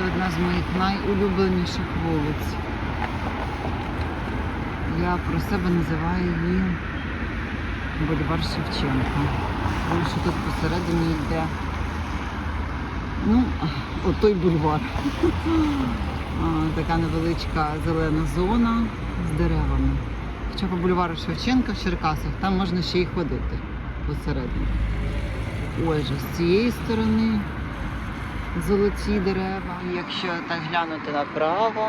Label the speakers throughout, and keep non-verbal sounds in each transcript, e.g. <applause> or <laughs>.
Speaker 1: Це одна з моїх найулюбленіших вулиць. Я про себе називаю її Бульвар Шевченка. Тому що тут посередині йде ну, отой бульвар. Така невеличка зелена зона з деревами. Хоча по бульвару Шевченка в Черкасах там можна ще й ходити посередині. Ой же, з цієї сторони золоті дерева. Якщо так глянути направо.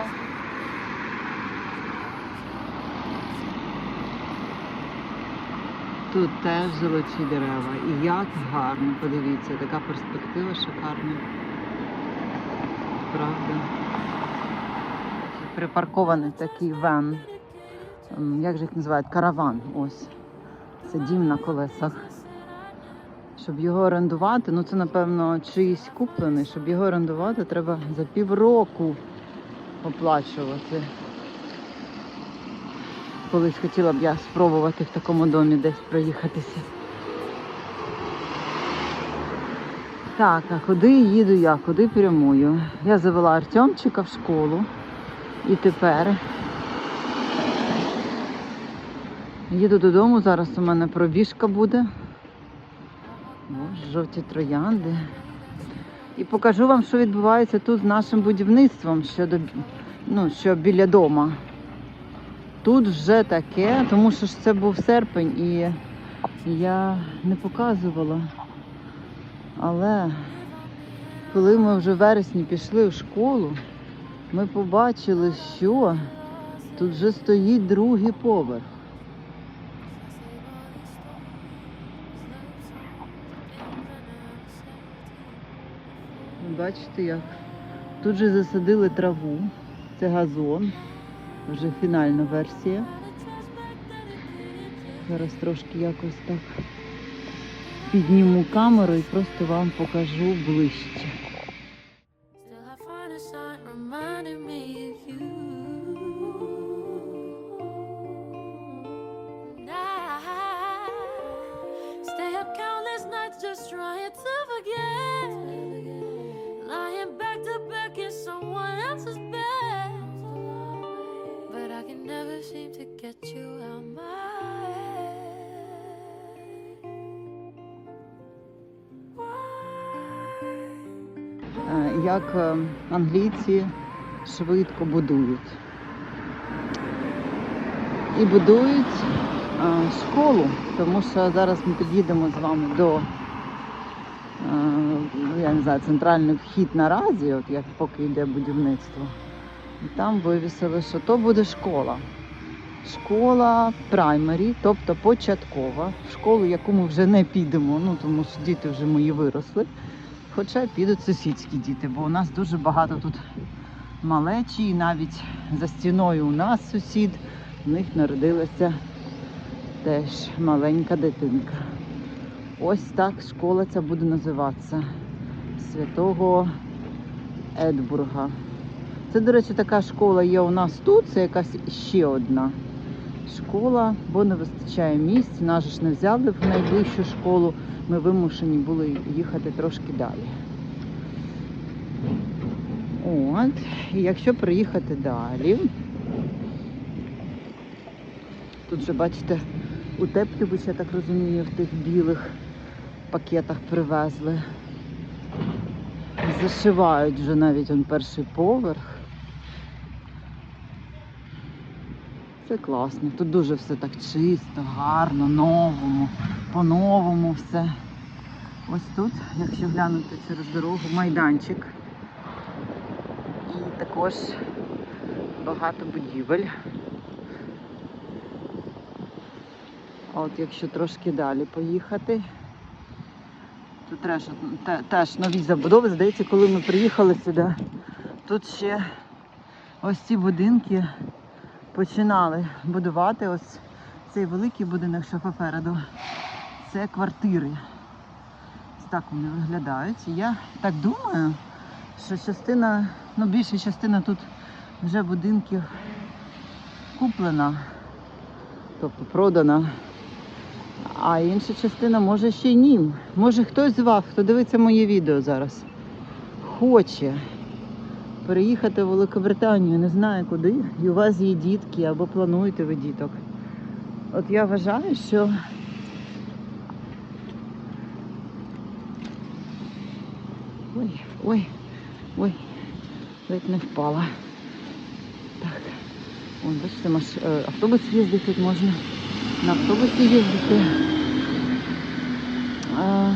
Speaker 1: Тут теж золоті дерева. І як гарно, подивіться, така перспектива шикарна. Правда. Припаркований такий вен. Як же їх називають? Караван. Ось. Це дім на колесах. Щоб його орендувати, ну це напевно чиїсь куплений, щоб його орендувати, треба за півроку оплачувати. Колись хотіла б я спробувати в такому домі десь проїхатися. Так, а куди їду я? Куди прямую? Я завела Артемчика в школу. І тепер їду додому. Зараз у мене пробіжка буде. О, жовті троянди. І покажу вам, що відбувається тут з нашим будівництвом, що, до, ну, що біля дома. Тут вже таке, тому що ж це був серпень і я не показувала. Але коли ми вже в вересні пішли в школу, ми побачили, що тут вже стоїть другий поверх. Ви Бачите як? Тут же засадили траву, це газон, вже фінальна версія. Зараз трошки якось так підніму камеру і просто вам покажу ближче. Як е, англійці швидко будують. І будують е, школу, тому що зараз ми під'їдемо з вами до е, я не знаю, центральний вхід наразі, от як поки йде будівництво. І там вивісили, що то буде школа. Школа праймері, тобто початкова. Школу, яку ми вже не підемо, ну тому що діти вже мої виросли. Хоча підуть сусідські діти, бо у нас дуже багато тут малечі, і навіть за стіною у нас сусід, в них народилася теж маленька дитинка. Ось так школа ця буде називатися Святого Едбурга. Це, до речі, така школа є у нас тут, це якась ще одна школа, бо не вистачає місць. Нас ж не взяли в найближчу школу ми вимушені були їхати трошки далі. От, і якщо приїхати далі, тут вже, бачите, утеплювач, я так розумію, в тих білих пакетах привезли. Зашивають вже навіть он перший поверх. Це класно. Тут дуже все так чисто, гарно, новому, по-новому все. Ось тут, якщо глянути через дорогу, майданчик. І також багато будівель. А от якщо трошки далі поїхати, тут теж, теж нові забудови. Здається, коли ми приїхали сюди, тут ще ось ці будинки починали будувати. Ось цей великий будинок, що попереду. Це квартири. Так вони виглядають. Я так думаю, що частина, ну більша частина тут вже будинків куплена, тобто продана. А інша частина може ще й ні. Може хтось з вас, хто дивиться моє відео зараз, хоче переїхати в Великобританію, не знаю куди, і у вас є дітки або плануєте ви діток. От я вважаю, що ой, ой, ой, ледь не впала. Так, вон, бачите, маш... е, автобус їздить тут можна. На автобусі їздити. А,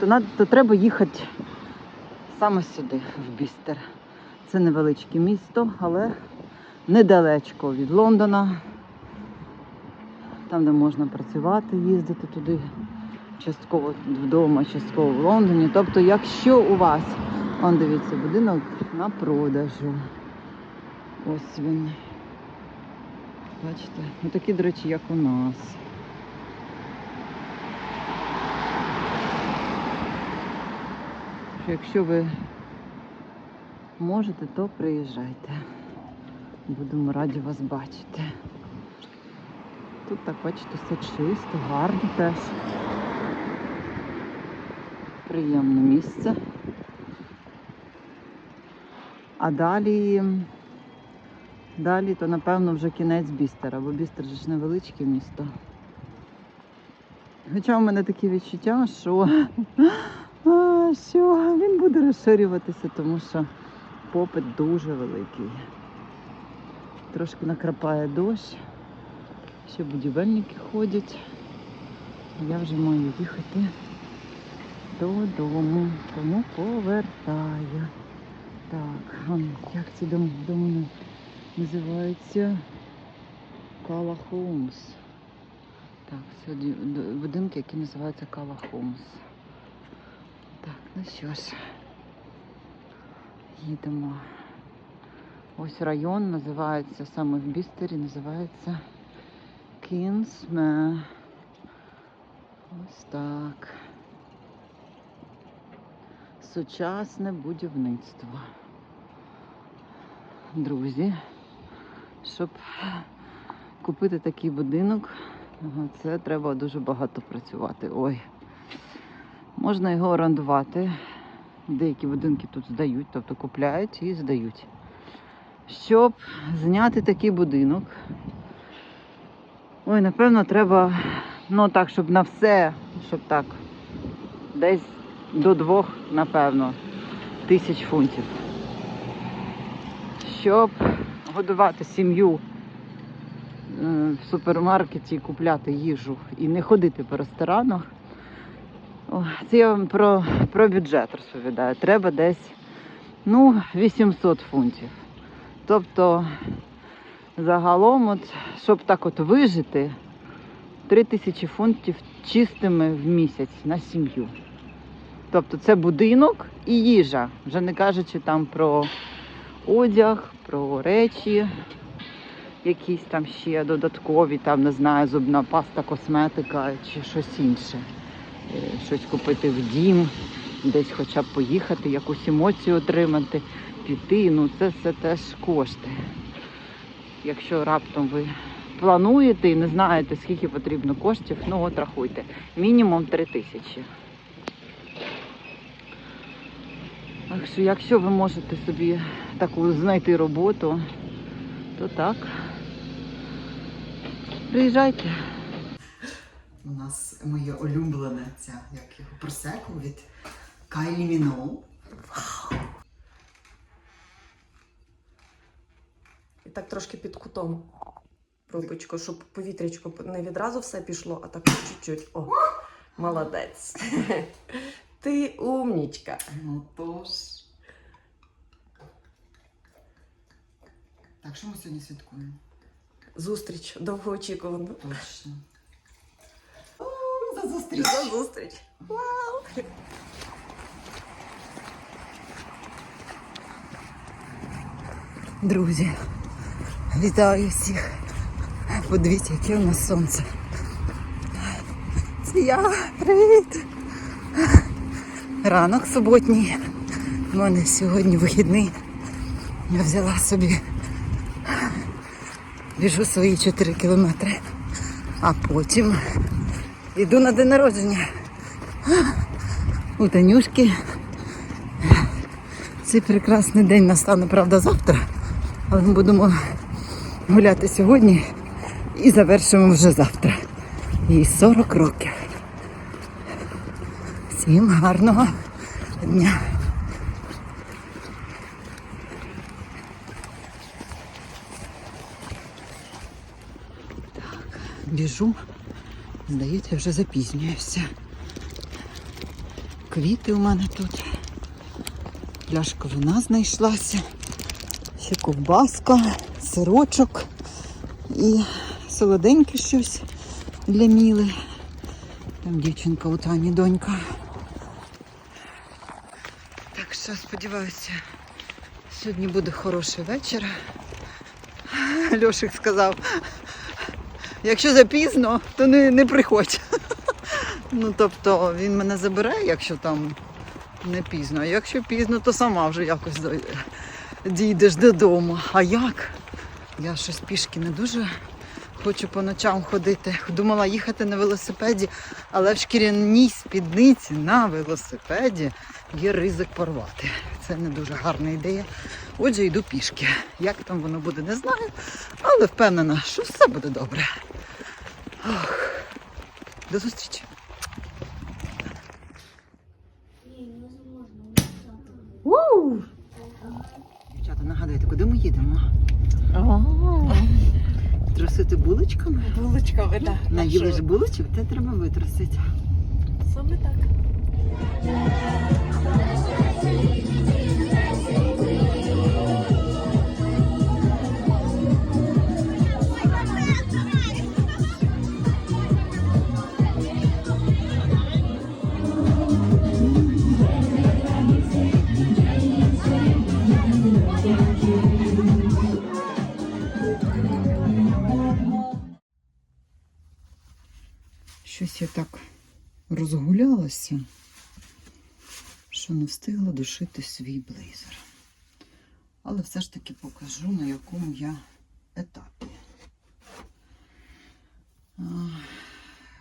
Speaker 1: то, над- то треба їхати саме сюди, в Бістер. Це невеличке місто, але недалечко від Лондона. Там, де можна працювати, їздити туди, частково вдома, частково в Лондоні. Тобто, якщо у вас, он дивіться, будинок на продажу. Ось він. Бачите? Ну такі, до речі, як у нас. Якщо ви можете, то приїжджайте. Будемо раді вас бачити. Тут так, бачите, все чисто, гарно теж. Приємне місце. А далі, далі то напевно вже кінець Бістера, бо Бістер же ж невеличке місто. Хоча в мене таке відчуття, що, <laughs> а, що він буде розширюватися, тому що попит дуже великий. Трошки накрапає дощ, ще будівельники ходять. Я вже маю їхати додому, тому повертаю. Так, як ці дом, доми називаються Кала Хоумс. Так, сьогодні будинки, які називаються Кала Хоумс. Так, ну що ж, їдемо. Ось район називається саме в Бістері, називається Кінсме. Ось так. Сучасне будівництво. Друзі, щоб купити такий будинок, це треба дуже багато працювати. Ой. Можна його орендувати. Деякі будинки тут здають, тобто купляють і здають. Щоб зняти такий будинок, ой, напевно, треба, ну так, щоб на все, щоб так, десь до двох, напевно, тисяч фунтів. Щоб годувати сім'ю е, в супермаркеті, купляти їжу і не ходити по ресторанах. О, Це я вам про, про бюджет розповідаю. Треба десь ну, 800 фунтів. Тобто, загалом, от, щоб так от вижити, 3 тисячі фунтів чистими в місяць на сім'ю. Тобто це будинок і їжа, вже не кажучи там про одяг, про речі, якісь там ще додаткові, там, не знаю, зубна паста, косметика чи щось інше. Щось купити в дім, десь хоча б поїхати, якусь емоцію отримати, піти. Ну це все теж кошти. Якщо раптом ви плануєте і не знаєте, скільки потрібно коштів, ну от рахуйте. Мінімум 3 тисячі. Так що, якщо ви можете собі таку знайти роботу, то так. Приїжджайте.
Speaker 2: У нас моє улюблене ця, як його просеку від Кайлі Міноу.
Speaker 3: І так трошки під кутом. Пробочку, щоб повітрячко не відразу все пішло, а так чуть-чуть. О, молодець. <laughs> Ти умнічка.
Speaker 2: Ну тож. Так, що ми сьогодні святкуємо?
Speaker 3: Зустріч довгоочікувана.
Speaker 2: Точно. За зустріч!
Speaker 3: За зустріч. Вау!
Speaker 1: Друзі, вітаю всіх. Подивіться, яке у нас сонце. Це я. Привіт. Ранок суботній. У мене сьогодні вихідний. Я взяла собі. Біжу свої 4 кілометри. А потім йду на день народження. У Танюшки Цей прекрасний день настане, правда, завтра, але ми будемо гуляти сьогодні і завершимо вже завтра. Їй 40 років. Всім гарного дня. Так, біжу. Здається, вже запізнююся. Квіти у мене тут. Пляшка вина знайшлася. Ще ковбаска, сирочок і солоденьке щось для Міли. Там дівчинка у Тані донька. Так що сподіваюся, сьогодні буде хороший вечір. Льошик сказав, якщо запізно, то не, не приходь. <laughs> Ну, тобто він мене забере, якщо там не пізно. А якщо пізно, то сама вже якось дійдеш додому. А як? Я щось пішки не дуже хочу по ночам ходити. Думала їхати на велосипеді, але в шкіряній спідниці на велосипеді є ризик порвати. Це не дуже гарна ідея. Отже, йду пішки. Як там воно буде, не знаю, але впевнена, що все буде добре. Ох. До зустрічі. Дівчата, нагадайте, куди ми їдемо? Трусити булочками?
Speaker 3: Булочками, так.
Speaker 1: Наїли ж булочок, те треба витрусити.
Speaker 3: Саме так.
Speaker 1: Не встигла дошити свій блейзер. Але все ж таки покажу, на якому я етапі.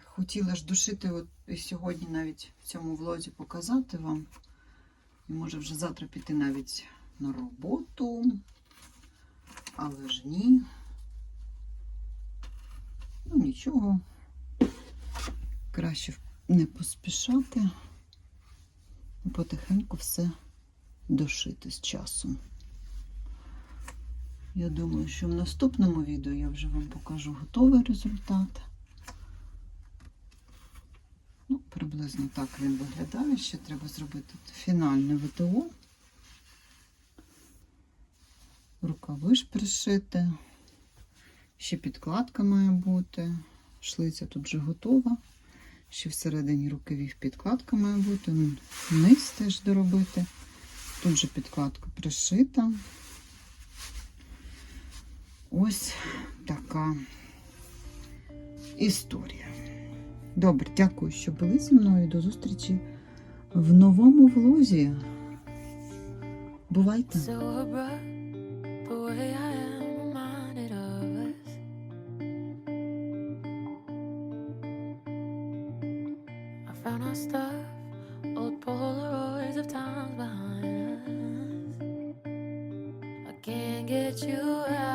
Speaker 1: Хотіла ж дошити от і сьогодні навіть в цьому влозі показати вам. І може вже завтра піти навіть на роботу. Але ж ні. Ну нічого. Краще не поспішати, потихеньку все дошити з часом. Я думаю, що в наступному відео я вже вам покажу готовий результат. Ну, приблизно так він виглядає. Ще треба зробити фінальне ВТО. Рукави ж пришити. Ще підкладка має бути. Шлиця тут вже готова. Ще всередині рукавів підкладка має бути. Низ теж доробити. Тут же підкладка пришита. Ось така історія. Добре, дякую, що були зі мною. До зустрічі в новому влозі. Бувайте!
Speaker 4: Stuff, old Polaroids of times behind us. I can't get you out